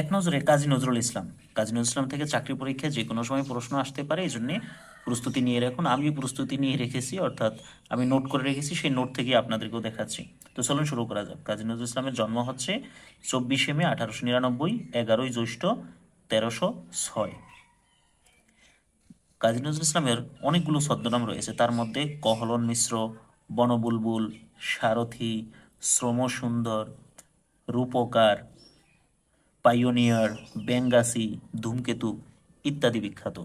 এক নজরে কাজী নজরুল ইসলাম। কাজী নজরুল ইসলাম থেকে চাকরি পরীক্ষায় যে কোনো সময় প্রশ্ন আসতে পারে, এই জন্যে প্রস্তুতি নিয়ে রাখুন। আমি প্রস্তুতি নিয়ে রেখেছি, অর্থাৎ আমি নোট করে রেখেছি, সেই নোট থেকে আপনাদেরকেও দেখাচ্ছি। তো চলুন শুরু করা যাক। কাজী নজরুল ইসলামের জন্ম হচ্ছে চব্বিশে মে আঠারোশো নিরানব্বই, এগারোই জ্যৈষ্ঠ তেরোশো ছয়। কাজী নজরুল ইসলামের অনেকগুলো ছদ্মনাম রয়েছে। তার মধ্যে কহলন মিশ্র, বনবুলবুল, সারথি, শ্রমসুন্দর, রূপকার পাইওনিয়ার বেঙ্গাসি ধূমকেতু ইত্যাদি বিখ্যাত।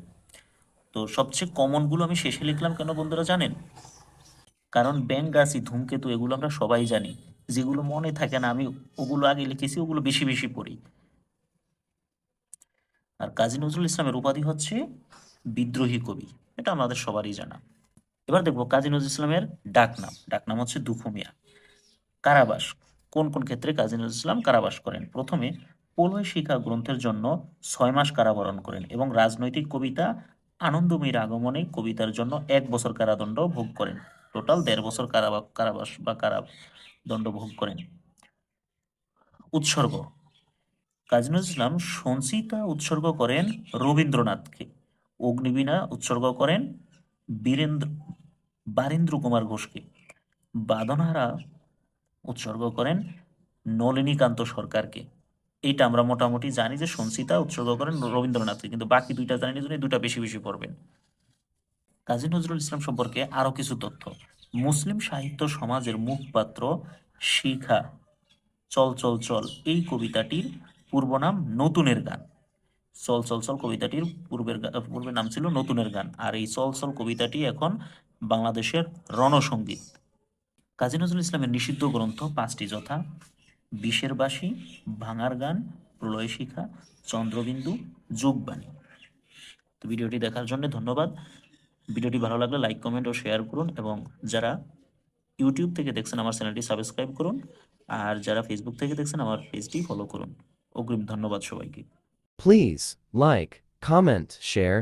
তো সবচেয়ে কমনগুলো আমি শেষে লিখলাম কেন বন্ধুরা জানেন? কারণ বেঙ্গাসি ধূমকেতু এগুলো আমরা সবাই জানি। যেগুলো মনে থাকে না, আমি ওগুলো আগে লিখেছি, ওগুলো বেশি বেশি পড়ি। আর কাজী নজরুল ইসলামের উপাধি হচ্ছে বিদ্রোহী কবি। এটা আমাদের সবারই জানা। এবার দেখব কাজী নজরুল ইসলামের ডাকনাম ডাকনাম হচ্ছে দুখুমিয়া। কারাবাস। কোন কোন ক্ষেত্রে কাজী নজরুল ইসলাম কারাবাস করেন? প্রথমে পোলয় শিখা গ্রন্থের জন্য ছয় মাস কারাবরণ করেন এবং রাজনৈতিক কবিতা আনন্দময়ীর আগমনে কবিতার জন্য এক বছর কারাদণ্ড ভোগ করেন। টোটাল দেড় বছর কারাবা, কারাবাস বা কারাদণ্ড ভোগ করেন। উৎসর্গ। কাজী নজরুল ইসলাম সঞ্চিতা উৎসর্গ করেন রবীন্দ্রনাথকে। অগ্নিবীণা উৎসর্গ করেন বীরেন্দ্র, বারেন্দ্র কুমার ঘোষকে। বাদনহারা উৎসর্গ করেন নলিনীকান্ত সরকারকে। এইটা আমরা মোটামুটি জানি যে সঞ্চিতা, উৎসর্গ করেন রবীন্দ্রনাথকে কিন্তু বাকি দুইটা জানি জন্য দুইটা বেশি বেশি পড়বেন। কাজী নজরুল ইসলাম সম্পর্কে আরও কিছু তথ্য। মুসলিম সাহিত্য সমাজের মুখপাত্র শিখা, চল চল চল, এই কবিতাটির পূর্ব নাম নতুনের গান। চল চল চল কবিতাটির পূর্বের পূর্বের নাম ছিল নতুনের গান। আর এই চল চল কবিতাটি এখন বাংলাদেশের রণসঙ্গীত। কাজী নজরুল ইসলামের নিষিদ্ধ গ্রন্থ পাঁচটি যথা। বিষের বাসী ভাঙার গান প্রলয় শিখা চন্দ্রবিন্দু যোগবাণী। তো ভিডিওটি দেখার জন্য ধন্যবাদ। ভিডিওটি ভালো লাগলে লাইক কমেন্ট ও শেয়ার করুন এবং যারা ইউটিউব থেকে দেখছেন আমার চ্যানেলটি সাবস্ক্রাইব করুন আর যারা ফেসবুক থেকে দেখছেন আমার পেজটি ফলো করুন। অগ্রিম ধন্যবাদ সবাইকে। Please like, comment, share,